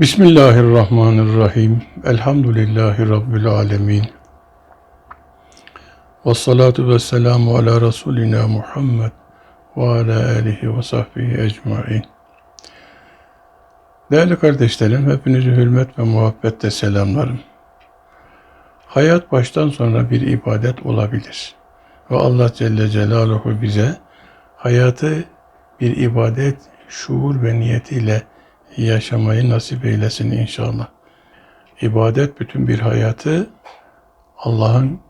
Bismillahirrahmanirrahim. Elhamdülillahi Rabbil alemin. Ve salatu ve selamu ala Resulina Muhammed ve ala alihi ve sahbihi ecmain. Değerli kardeşlerim, hepinizi hürmet ve muhabbetle selamlarım. Hayat baştan sonra bir ibadet olabilir. Ve Allah Celle Celaluhu bize hayatı bir ibadet, şuur ve niyetiyle yaşamayı nasip eylesin inşallah. İbadet bütün bir hayatı Allah'ın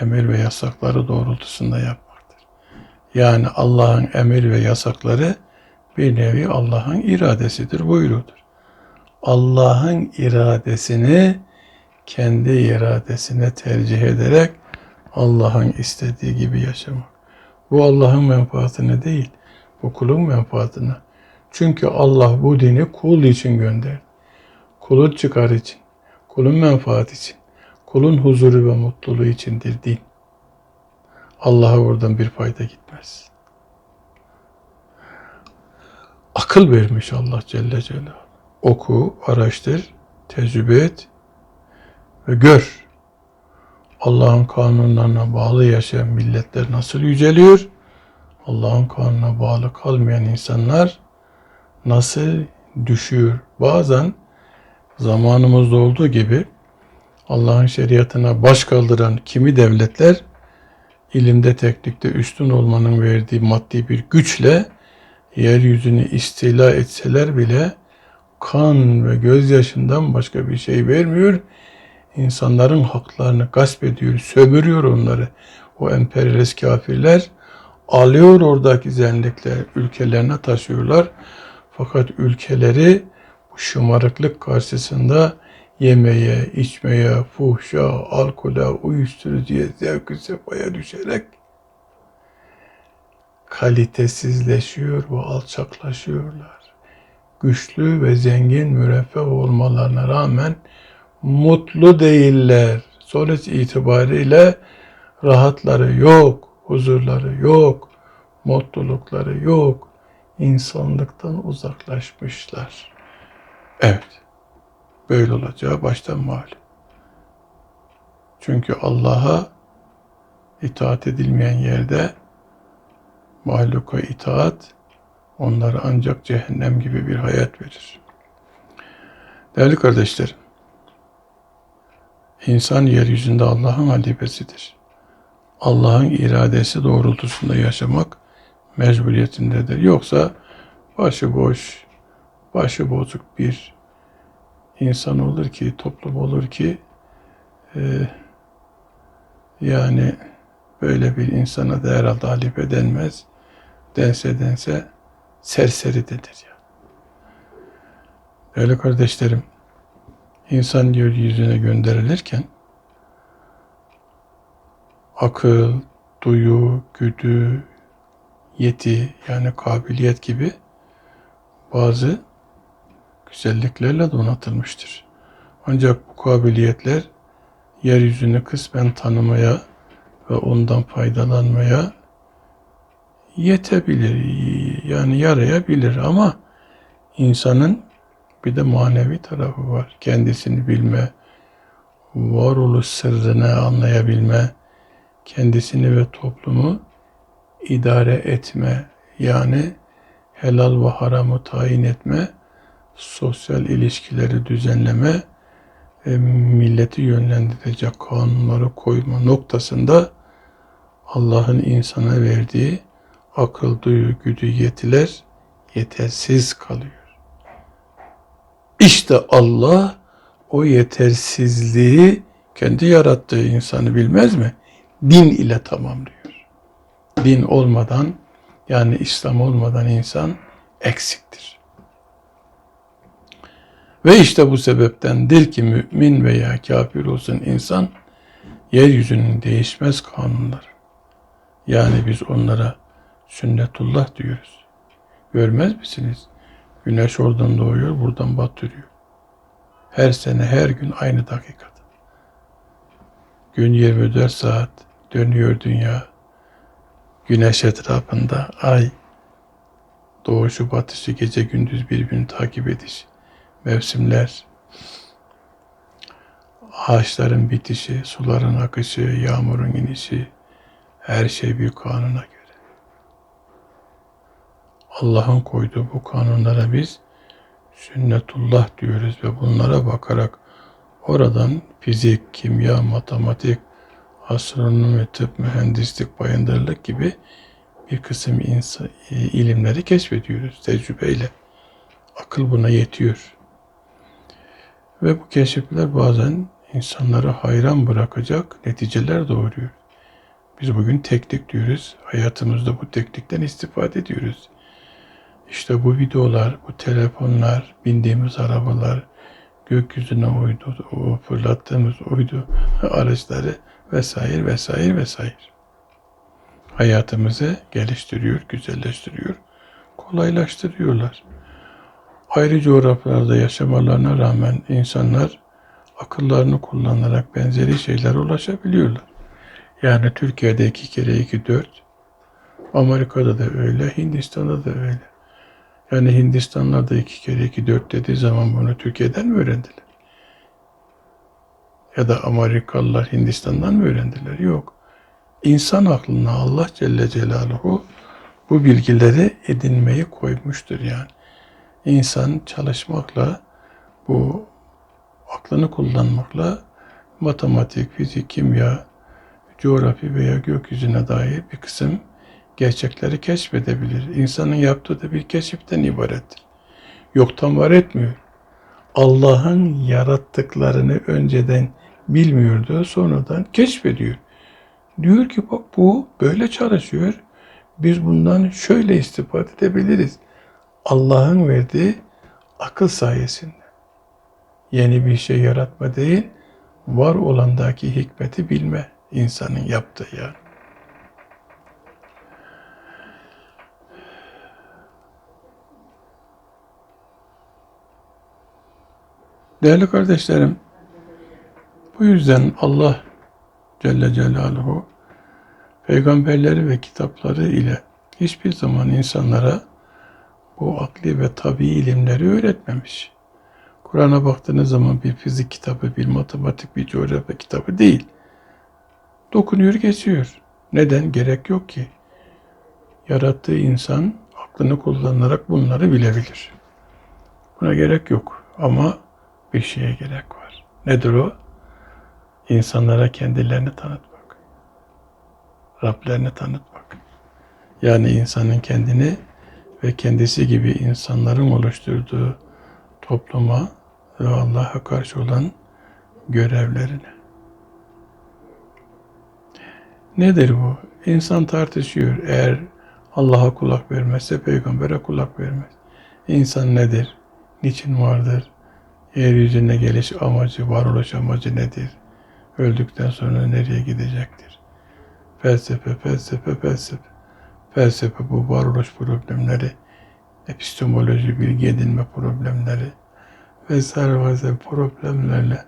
emir ve yasakları doğrultusunda yapmaktır. Yani Allah'ın emir ve yasakları bir nevi Allah'ın iradesidir, buyurudur. Allah'ın iradesini kendi iradesine tercih ederek Allah'ın istediği gibi yaşamak. Bu Allah'ın menfaatine değil, bu kulun menfaatine. Çünkü Allah bu dini kul için gönderdi. Kulun çıkar için, kulun menfaat için, kulun huzuru ve mutluluğu içindir din. Allah'a oradan bir fayda gitmez. Akıl vermiş Allah Celle Celaluhu. Oku, araştır, tecrübe et ve gör. Allah'ın kanunlarına bağlı yaşayan milletler nasıl yüceliyor? Allah'ın kanununa bağlı kalmayan insanlar nasıl düşüyor? Bazen zamanımızda olduğu gibi Allah'ın şeriatına baş kaldıran kimi devletler ilimde teknikte üstün olmanın verdiği maddi bir güçle yeryüzünü istila etseler bile kan ve gözyaşından başka bir şey vermiyor. İnsanların haklarını gasp ediyor, sömürüyor onları. O emperyalist kafirler alıyor oradaki zenlikler, ülkelerine taşıyorlar. Fakat ülkeleri bu şımarıklık karşısında yemeye, içmeye, fuhşa, alkole, uyuşturucuya, zevk sefaya düşerek kalitesizleşiyor ve alçaklaşıyorlar. Güçlü ve zengin müreffeh olmalarına rağmen mutlu değiller. Sonuç itibariyle rahatları yok, huzurları yok, mutlulukları yok. İnsanlıktan uzaklaşmışlar. Evet, böyle olacağı baştan malum. Çünkü Allah'a itaat edilmeyen yerde mahluka itaat onlara ancak cehennem gibi bir hayat verir. Değerli kardeşlerim, insan yeryüzünde Allah'ın halifesidir. Allah'ın iradesi doğrultusunda yaşamak mecburiyetindedir. Yoksa başıboş, başı bozuk bir insan olur ki, toplum olur ki e, yani böyle bir insana da herhalde halife denmez. Dense dense serseri denir ya. Öyle kardeşlerim, insan yeryüzüne gönderilirken akıl, duyu, güdü, yeti yani kabiliyet gibi bazı güzelliklerle donatılmıştır. Ancak bu kabiliyetler yeryüzünü kısmen tanımaya ve ondan faydalanmaya yetebilir. Yani yarayabilir ama insanın bir de manevi tarafı var. Kendisini bilme, varoluş sırrını anlayabilme, kendisini ve toplumu idare etme, yani helal ve haramı tayin etme, sosyal ilişkileri düzenleme milleti yönlendirecek kanunları koyma noktasında Allah'ın insana verdiği akıl, duyu, güdü, yetiler yetersiz kalıyor. İşte Allah o yetersizliği kendi yarattığı insanı bilmez mi? Din ile tamamlıyor. Din olmadan yani İslam olmadan insan eksiktir. Ve işte bu sebeptendir ki mümin veya kafir olsun insan yeryüzünün değişmez kanunları. Yani biz onlara sünnetullah diyoruz. Görmez misiniz? Güneş oradan doğuyor, buradan batırıyor. Her sene, her gün aynı dakikada. Gün 24 saat dönüyor dünya. Güneş etrafında ay doğuşu batışı gece gündüz birbirini takip ediş. mevsimler, ağaçların bitişi, suların akışı, yağmurun inişi, her şey bir kanuna göre. Allah'ın koyduğu bu kanunlara biz sünnetullah diyoruz ve bunlara bakarak oradan fizik, kimya, matematik, astronomi, tıp, mühendislik, bayındırlık gibi bir kısım insan, ilimleri keşfediyoruz tecrübeyle. Akıl buna yetiyor. Ve bu keşifler bazen insanları hayran bırakacak neticeler doğuruyor. Biz bugün teknik diyoruz. Hayatımızda bu teknikten istifade ediyoruz. İşte bu videolar, bu telefonlar, bindiğimiz arabalar, gökyüzüne uydu, fırlattığımız uydu araçları vesaire vesaire vesaire. Hayatımızı geliştiriyor, güzelleştiriyor, kolaylaştırıyorlar. Ayrı coğrafyalarda yaşamalarına rağmen insanlar akıllarını kullanarak benzeri şeylere ulaşabiliyorlar. Yani Türkiye'de iki kere iki dört, Amerika'da da öyle, Hindistan'da da öyle. Yani Hindistanlar da iki kere iki dört dediği zaman bunu Türkiye'den mi öğrendiler? Ya da Amerikalılar Hindistan'dan mı öğrendiler? Yok. İnsan aklına Allah Celle Celaluhu bu bilgileri edinmeyi koymuştur yani. İnsan çalışmakla, bu aklını kullanmakla matematik, fizik, kimya, coğrafi veya gökyüzüne dair bir kısım gerçekleri keşfedebilir. İnsanın yaptığı da bir keşiften ibarettir. Yoktan var etmiyor. Allah'ın yarattıklarını önceden bilmiyordu, sonradan keşfediyor. Diyor ki bak bu böyle çalışıyor. Biz bundan şöyle istifade edebiliriz. Allah'ın verdiği akıl sayesinde. Yeni bir şey yaratma değil, var olandaki hikmeti bilme insanın yaptığı yani. Değerli kardeşlerim, bu yüzden Allah Celle Celaluhu peygamberleri ve kitapları ile hiçbir zaman insanlara bu akli ve tabi ilimleri öğretmemiş. Kur'an'a baktığınız zaman bir fizik kitabı, bir matematik, bir coğrafya kitabı değil. Dokunuyor geçiyor. Neden? Gerek yok ki. Yarattığı insan aklını kullanarak bunları bilebilir. Buna gerek yok. Ama bir şeye gerek var. Nedir o? İnsanlara kendilerini tanıtmak. Rablerini tanıtmak. Yani insanın kendini ve kendisi gibi insanların oluşturduğu topluma ve Allah'a karşı olan görevlerini. Nedir bu? İnsan tartışıyor. Eğer Allah'a kulak vermezse peygambere kulak vermez. İnsan nedir? Niçin vardır? Yeryüzüne geliş amacı, varoluş amacı nedir? Öldükten sonra nereye gidecektir? Felsefe, felsefe, felsefe. Felsefe bu varoluş problemleri, epistemoloji, bilgi edinme problemleri vesaire vesaire problemlerle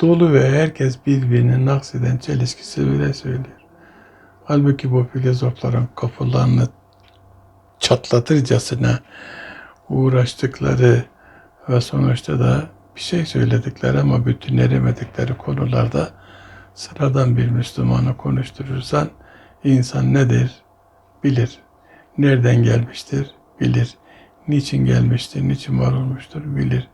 dolu ve herkes birbirini nakseden çelişkisi bile söylüyor. Halbuki bu filozofların kafalarını çatlatırcasına uğraştıkları ve sonuçta da bir şey söyledikleri ama bütünlenemedikleri konularda sıradan bir Müslümanı konuşturursan insan nedir bilir. Nereden gelmiştir bilir. Niçin gelmiştir, niçin var olmuştur bilir.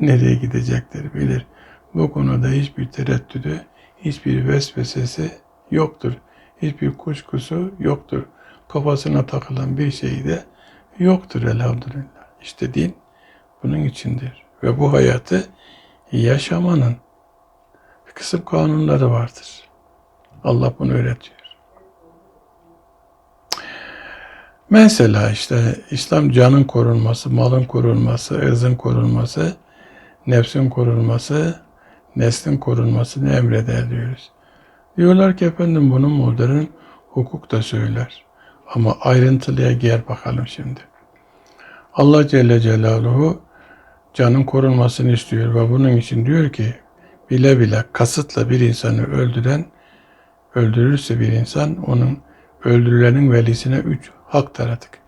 Nereye gidecektir bilir. Bu konuda hiçbir tereddüdü, hiçbir vesvesesi yoktur. Hiçbir kuşkusu yoktur. Kafasına takılan bir şey de yoktur elhamdülillah. İşte din bunun içindir. Ve bu hayatı yaşamanın kısım kanunları vardır. Allah bunu öğretiyor. Mesela işte İslam canın korunması, malın korunması, ırzın korunması, nefsin korunması, neslin korunmasını emreder diyoruz. Diyorlar ki efendim bunu modern hukuk da söyler. Ama ayrıntılıya gel bakalım şimdi. Allah Celle Celaluhu canın korunmasını istiyor ve bunun için diyor ki bile bile kasıtla bir insanı öldüren öldürürse bir insan onun öldürülenin velisine üç hak taradık.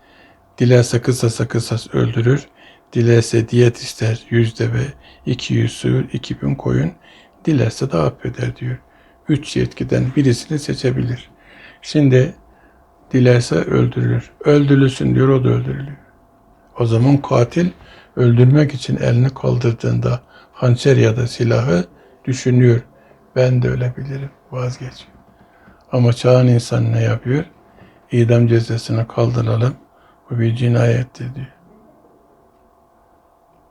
Dilerse kısasa kısas öldürür, Dilerse diyet ister, yüz deve, iki yüz sığır, iki bin koyun. Dilerse de affeder diyor. Üç yetkiden birisini seçebilir. Şimdi dilerse öldürülür. Öldürülsün diyor, o da öldürülüyor. O zaman katil öldürmek için elini kaldırdığında hançer ya da silahı düşünüyor. Ben de ölebilirim. Vazgeç. Ama çağın insanı ne yapıyor? İdam cezasını kaldıralım. Bu bir cinayettir diyor.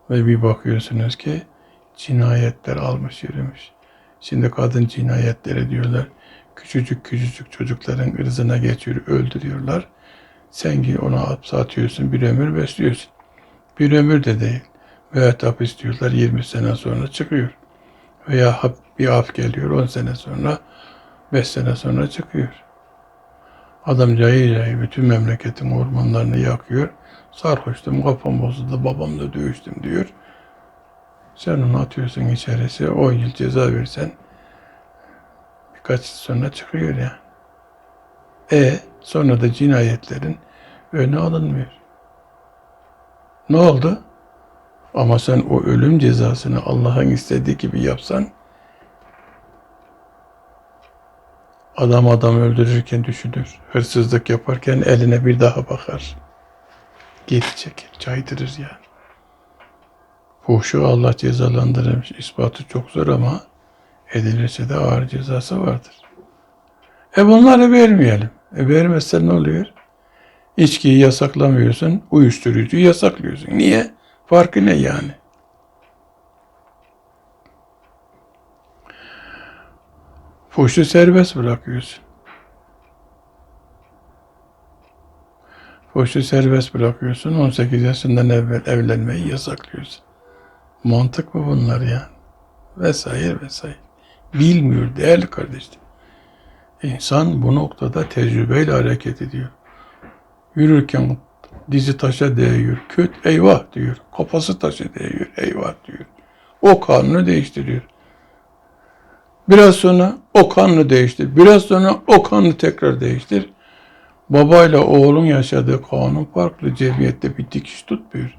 Ve bir bakıyorsunuz ki cinayetler almış yürümüş. Şimdi kadın cinayetleri diyorlar. Küçücük küçücük çocukların ırzına geçiyor, öldürüyorlar. Sen ki ona hapse atıyorsun, bir ömür besliyorsun. Bir ömür de değil. Veya hapis diyorlar 20 sene sonra çıkıyor. Veya hap, bir af geliyor 10 sene sonra, 5 sene sonra çıkıyor. Adam cayır cayır bütün memleketin ormanlarını yakıyor. Sarhoştum, kafam bozuldu, babamla dövüştüm diyor. Sen onu atıyorsun içerisi, 10 yıl ceza versen birkaç yıl sonra çıkıyor yani. E sonra da cinayetlerin önü alınmıyor. Ne oldu? Ama sen o ölüm cezasını Allah'ın istediği gibi yapsan adam adam öldürürken düşünür. Hırsızlık yaparken eline bir daha bakar. Geri çekir, caydırır yani. Fuhşu Allah cezalandırmış. İspatı çok zor ama edilirse de ağır cezası vardır. E bunları vermeyelim. E vermezsen ne oluyor? İçkiyi yasaklamıyorsun, uyuşturucuyu yasaklıyorsun. Niye? Farkı ne yani? Fuhşu serbest bırakıyorsun. Fuhşu serbest bırakıyorsun. 18 yaşından evvel evlenmeyi yasaklıyorsun. Mantık mı bunlar yani? Vesaire vesaire. Bilmiyor değerli kardeşim. İnsan bu noktada tecrübeyle hareket ediyor. Yürürken dizi taşa değiyor. Köt eyvah diyor. Kafası taşa değiyor. Eyvah diyor. O kanunu değiştiriyor. Biraz sonra o kanunu değiştir. Biraz sonra o kanunu tekrar değiştir. Babayla oğlun yaşadığı kanun farklı. Cemiyette bir dikiş tutmuyor.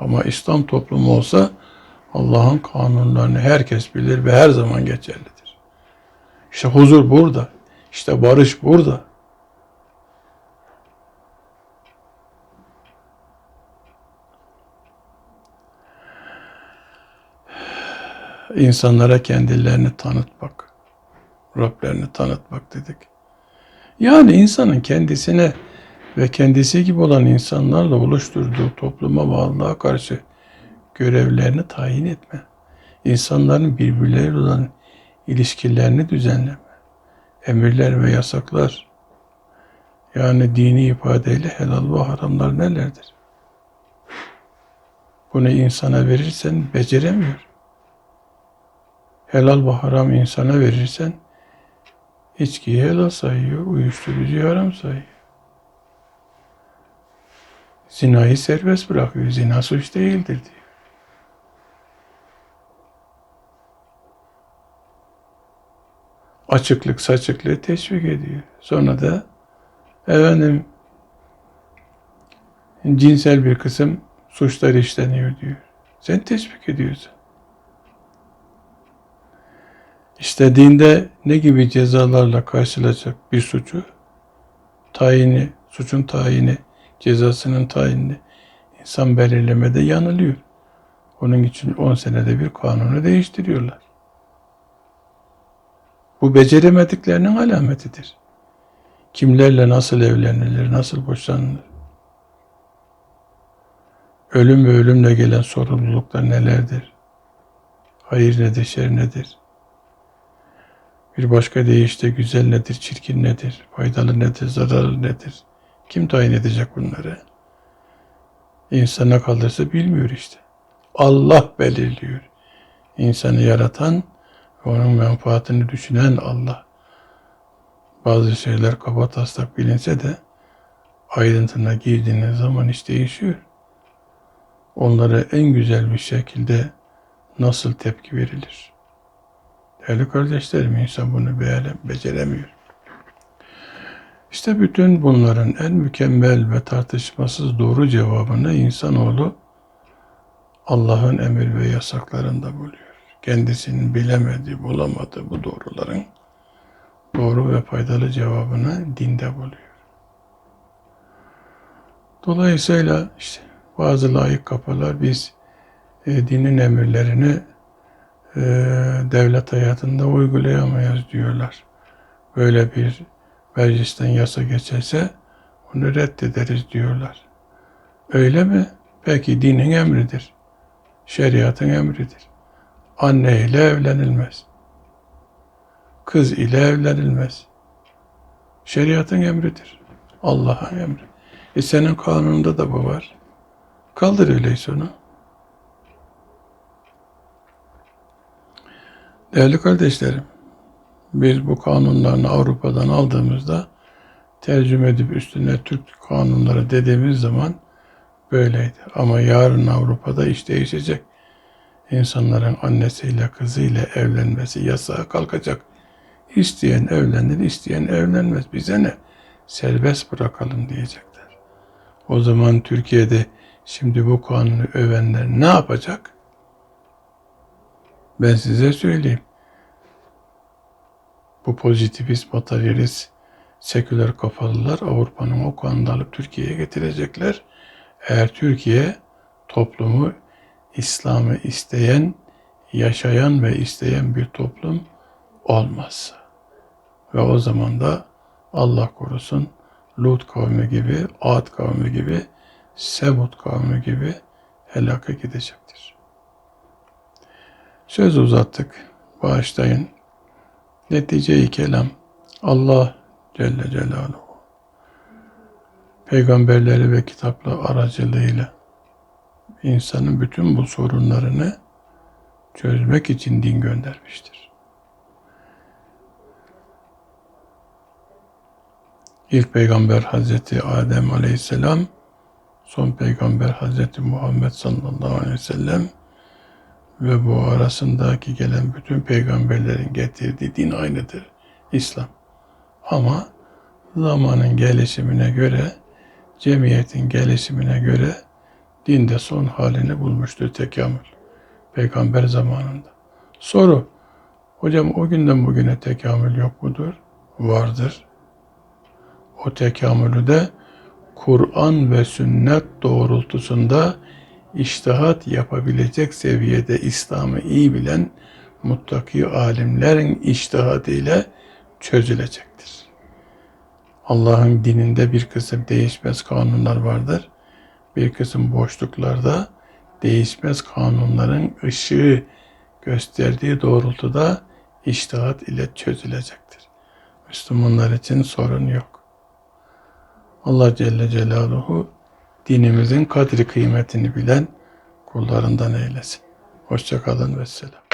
Ama İslam toplumu olsa Allah'ın kanunlarını herkes bilir ve her zaman geçerlidir. İşte huzur burada. İşte barış burada. İnsanlara kendilerini tanıtmak, Rablerini tanıtmak dedik. Yani insanın kendisine ve kendisi gibi olan insanlarla oluşturduğu topluma ve karşı görevlerini tayin etme. İnsanların birbirleriyle olan ilişkilerini düzenleme. Emirler ve yasaklar. Yani dini ifadeyle helal ve haramlar nelerdir? Bunu insana verirsen beceremiyor. Helal ve haram insana verirsen içkiyi helal sayıyor, uyuşturucuyu haram sayıyor. Zinayı serbest bırakıyor. Zina suç değildir diyor. Açıklık saçıklığı teşvik ediyor. Sonra da efendim cinsel bir kısım suçlar işleniyor diyor. Sen teşvik ediyorsun. İstediğinde ne gibi cezalarla karşılayacak bir suçu, tayini, suçun tayini, cezasının tayini insan belirlemede yanılıyor. Onun için 10 senede bir kanunu değiştiriyorlar. Bu beceremediklerinin alametidir. Kimlerle nasıl evlenilir, nasıl boşanılır? Ölüm ve ölümle gelen sorumluluklar nelerdir? Hayır nedir, şer nedir? Bir başka deyişle güzel nedir, çirkin nedir, faydalı nedir, zararlı nedir? Kim tayin edecek bunları? İnsana kalırsa bilmiyor işte. Allah belirliyor. İnsanı yaratan ve onun menfaatini düşünen Allah. Bazı şeyler kaba taslak bilinse de ayrıntına girdiğiniz zaman iş değişiyor. Onlara en güzel bir şekilde nasıl tepki verilir? Değerli kardeşlerim insan bunu beceremiyor. İşte bütün bunların en mükemmel ve tartışmasız doğru cevabını insanoğlu Allah'ın emir ve yasaklarında buluyor. Kendisinin bilemediği, bulamadığı bu doğruların doğru ve faydalı cevabını dinde buluyor. Dolayısıyla işte bazı layık kafalar biz e, dinin emirlerini e, devlet hayatında uygulayamayız diyorlar. Böyle bir meclisten yasa geçerse onu reddederiz diyorlar. Öyle mi? Peki dinin emridir. Şeriatın emridir. Anne ile evlenilmez. Kız ile evlenilmez. Şeriatın emridir. Allah'ın emri. E senin kanununda da bu var. Kaldır öyleyse onu. Değerli kardeşlerim, biz bu kanunlarını Avrupa'dan aldığımızda tercüme edip üstüne Türk kanunları dediğimiz zaman böyleydi. Ama yarın Avrupa'da iş değişecek. İnsanların annesiyle kızıyla evlenmesi yasağa kalkacak. İsteyen evlenir, isteyen evlenmez. Bize ne? Serbest bırakalım diyecekler. O zaman Türkiye'de şimdi bu kanunu övenler ne yapacak? Ben size söyleyeyim. Bu pozitivist, materyalist, seküler kafalılar Avrupa'nın o kanunu alıp Türkiye'ye getirecekler. Eğer Türkiye toplumu İslam'ı isteyen, yaşayan ve isteyen bir toplum olmazsa. Ve o zaman da Allah korusun Lut kavmi gibi, Ad kavmi gibi, Semud kavmi gibi helaka gidecektir. Söz uzattık. Bağışlayın. Netice-i kelam Allah Celle Celaluhu peygamberleri ve kitaplar aracılığıyla insanın bütün bu sorunlarını çözmek için din göndermiştir. İlk peygamber Hazreti Adem Aleyhisselam, son peygamber Hazreti Muhammed sallallahu aleyhi ve sellem ve bu arasındaki gelen bütün peygamberlerin getirdiği din aynıdır. İslam. Ama zamanın gelişimine göre, cemiyetin gelişimine göre dinde son halini bulmuştur tekamül. Peygamber zamanında. Soru, hocam o günden bugüne tekamül yok mudur? Vardır. O tekamülü de Kur'an ve sünnet doğrultusunda iştihat yapabilecek seviyede İslam'ı iyi bilen muttaki alimlerin iştihadıyla çözülecektir. Allah'ın dininde bir kısım değişmez kanunlar vardır. Bir kısım boşluklarda değişmez kanunların ışığı gösterdiği doğrultuda iştihat ile çözülecektir. Müslümanlar için sorun yok. Allah Celle Celaluhu dinimizin kadri kıymetini bilen kullarından eylesin. Hoşçakalın ve selam.